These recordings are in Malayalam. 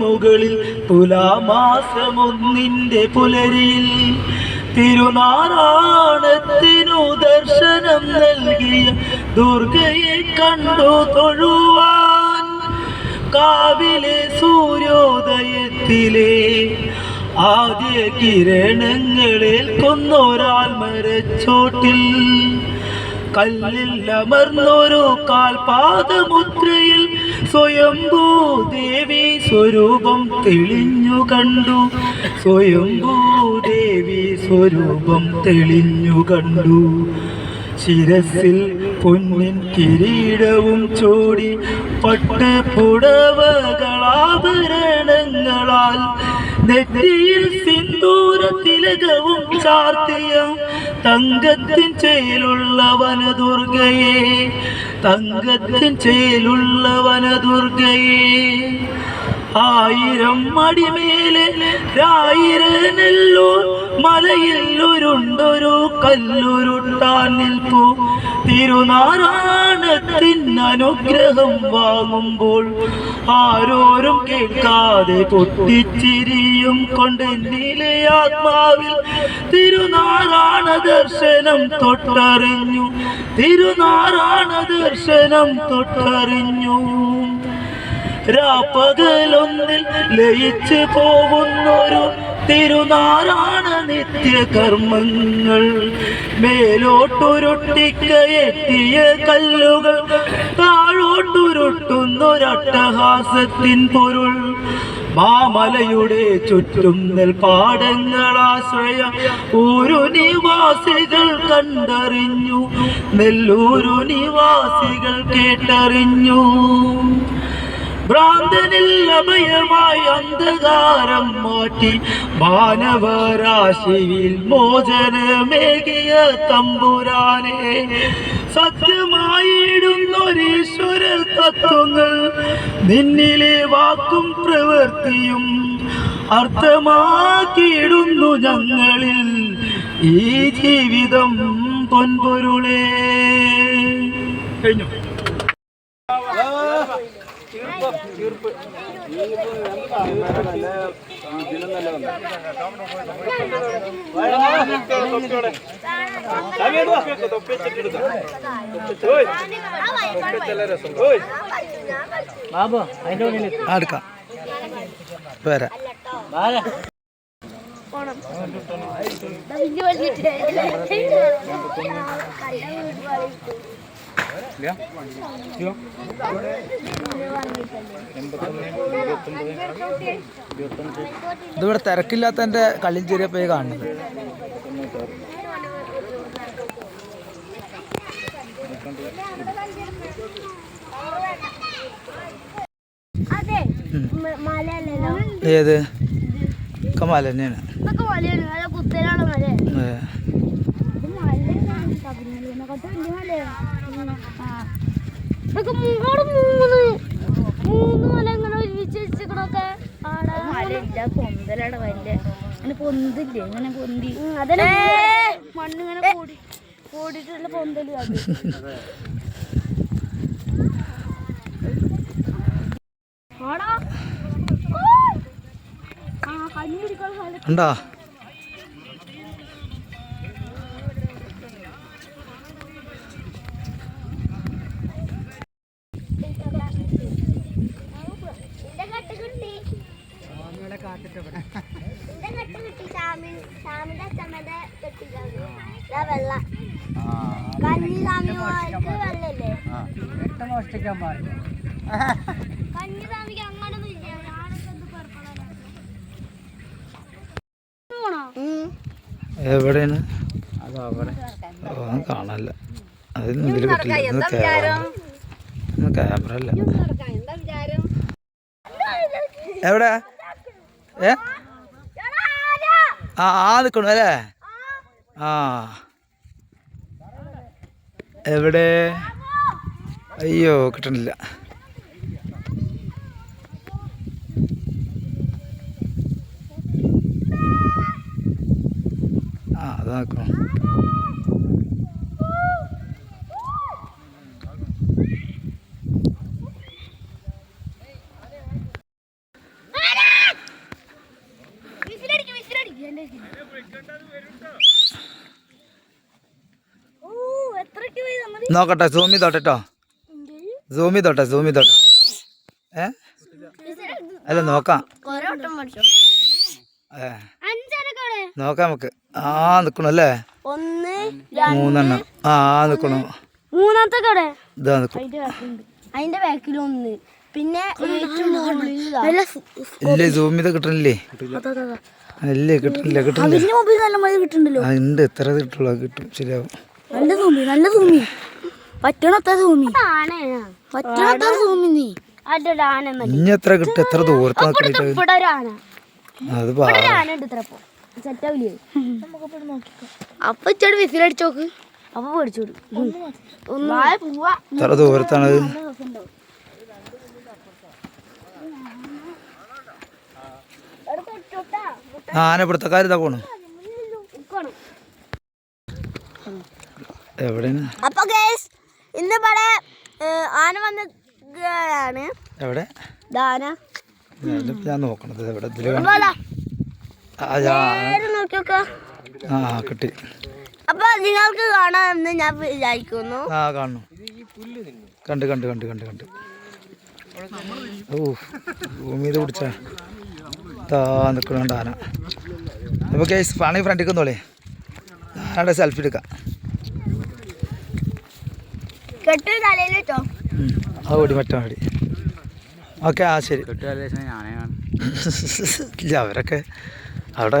മുകളിൽ തുലാമാസമൊന്നിന്റെ പുലരിയിൽ തിരുനാരായണത്തിനു ദർശനം നൽകിയ ദുർഗയെ കണ്ടു തൊഴുവാൻ. കാവിലെ സൂര്യോദയത്തിലെ ആദ്യ കിരണങ്ങളിൽ കൊന്നൊരാൾ മരച്ചോട്ടിൽ. കല്ലിൽ അമർന്നൊരു കാൽപാദമുദ്രയിൽ സ്വയംഭൂ ദേവി സ്വരൂപം തെളിഞ്ഞു കണ്ടു. സ്വയംഭൂ ദേവി സ്വരൂപം തെളിഞ്ഞു കണ്ടു. ശിരസിൽ പൊന്നിൻ കിരീടവും ചൂടി പട്ട് പുടവകളാഭരണങ്ങളാൽ നെറ്റിയിൽ സിന്ദൂര തിലകവും ചാർത്തിയ തങ്കത്തിൻ ചേലുള്ള വനദുർഗയെ തങ്കത്തിൻ ചേലുള്ള വനദുർഗയെ ആയിരം മടിമേലെ ആയിരനെല്ലൂർ മലയിൽ ഉരുണ്ടൊരു കല്ലുരുട്ടാൻ നിൽപ്പു. തിരുനാരായണത്തിൻ അനുഗ്രഹം വാങ്ങുമ്പോൾ ആരോരും കേൾക്കാതെ പൊട്ടിച്ചിരിയും കൊണ്ട് എന്നിലെ ആത്മാവിൽ തിരുനാരായണ ദർശനം തൊട്ടറിഞ്ഞു. തിരുനാരായണ ദർശനം തൊട്ടറിഞ്ഞു. രാപ്പകലൊന്നിൽ ലയിച്ചു പോകുന്നൊരു തിരുനാരായണ നിത്യകർമ്മങ്ങൾ. മേലോട്ടുരുട്ടിക്കയെത്തിയ കല്ലുകൾ താഴോട്ടുരുട്ടുന്നൊരട്ടഹാസത്തിൻ പൊരുൾ. മാമലയുടെ ചുറ്റും നെൽപ്പാടങ്ങളാശ്രയ ഊരു നിവാസികൾ കണ്ടറിഞ്ഞു. നെല്ലൂരു നിവാസികൾ കേട്ടറിഞ്ഞു. ഭ്രാന്തനിൽ അഭയമായി അന്ധകാരം മാറ്റി മാനവരാശിയിൽ മോചനമേകിയ തമ്പുരാനെ സത്യമായിടുന്നൊരീശ്വര തത്വങ്ങൾ നിന്നിലെ വാക്കും പ്രവൃത്തിയും അർത്ഥമാക്കിയിടുന്നു ഞങ്ങളിൽ ഈ ജീവിതം പൊൻപൊരുളേ. കഴിഞ്ഞു. ബാബു അതിന്റെ ഉള്ളിൽ എടുക്കാം വരാം ഇതിവിടെ തിരക്കില്ലാത്തതിന്റെ കള്ളിയും ചെറിയ പോയി കാണുന്നത് അതെ ഒക്കെ മല ഏത്? കമാല തന്നെയാണ് പൊന്തലാണ് വല്ല അങ്ങനെ പൊന്തില്ലേ? ഇങ്ങനെ പൊന്തി. അതല്ലേ മണ്ണിങ്ങനെ കൂടി കൂടിയിട്ടുള്ള പൊന്തൽ അത്. ആടാ. ആ കഞ്ഞി കുടിക്കാൻ മോഷ്ടിക്കാൻ പാടില്ല കഞ്ഞി സ്വാമിക്ക് അങ്ങനൊന്നും ഇല്ല ഞാനൊക്കെ എന്ത് പെർപ്പണല്ലോ എവിടെയാണ് അതോ അവിടെ ഓ ഒന്നും കാണാനല്ല അതൊന്നും ഇതിൽ കിട്ടില്ല ഇന്ന് ക്യാമറ ഇന്ന് ക്യാമറ അല്ല എവിടെ? ഏ? ആ ആ നിൽക്കണു അല്ലേ? ആ. എവിടെ? അയ്യോ കിട്ടണില്ല. ആ അതാ നിൽക്കണം ഓ എത്രക്ക് പോയി നമ്മൾ നോക്കട്ടെ സൂം ചെയ്തോട്ടെ കേട്ടോ സൂം ചെയ്തോട്ടെ സൂം ചെയ്തോട്ടെ ഏ? അല്ല നോക്കാം. നോക്കാം നമുക്ക്. ആ നിക്കണു അല്ലേ? ഒന്ന് മൂന്നെണ്ണം. ആ നിക്കണു. മൂന്നാമത്തെ കട ഇതാ നിക്കണു. അതിന്റെ ബാക്കിൽ ഒന്ന്. പിന്നെ ഇല്ലേ സൂം ചെയ്ത് കിട്ടണില്ലേ? അല്ലേ കിട്ടണില്ല കിട്ടണില്ല. ഉണ്ട്. എത്ര കിട്ടുള്ളൂ കിട്ടും. ശരിയാവും. നല്ല സൂമി നല്ല സൂമി പറ്റണത്ത സൂമി. പറ്റണത്ത സൂമി നീ. അതിന്റെ ആന ഇനി എത്ര കിട്ടും? എത്ര ദൂരത്ത് അത് അപ്പൊ ഇച്ചോട് വിസിലടിച്ചു നോക്ക് അപ്പൊ പേടിച്ചോടും എത്ര ദൂരത്താണ് ആനപ്പിടുത്തക്കാരിതാ പോണു. എവിടെയാണ്? അപ്പൊ ഇന്ന് ഇവിടെ ആന വന്നതാണ് എവിടെ? ദാന ഞാൻ നോക്കണത് എവിടെ. ആ കിട്ടി. അപ്പൊ നിങ്ങൾക്ക് കാണാമെന്ന് ഞാൻ വിചാരിക്കുന്നു. ആ കാണുന്നു. കണ്ട് കണ്ട് കണ്ട് കണ്ട് കണ്ട്. ഓ ഭൂമിയിൽ പിടിച്ച താ നിൽക്കണുണ്ട് ആന. അപ്പോൾ കേസ് പണി ഫ്രണ്ടിൽ നിന്നോളേ ആനയുടെ സെൽഫി എടുക്കാം. ആ ഓടി മറ്റോ ഓടി ഓക്കെ ആ ശരി. ഇല്ല അവരൊക്കെ അവിടെ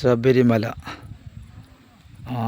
ശബരിമല. ആ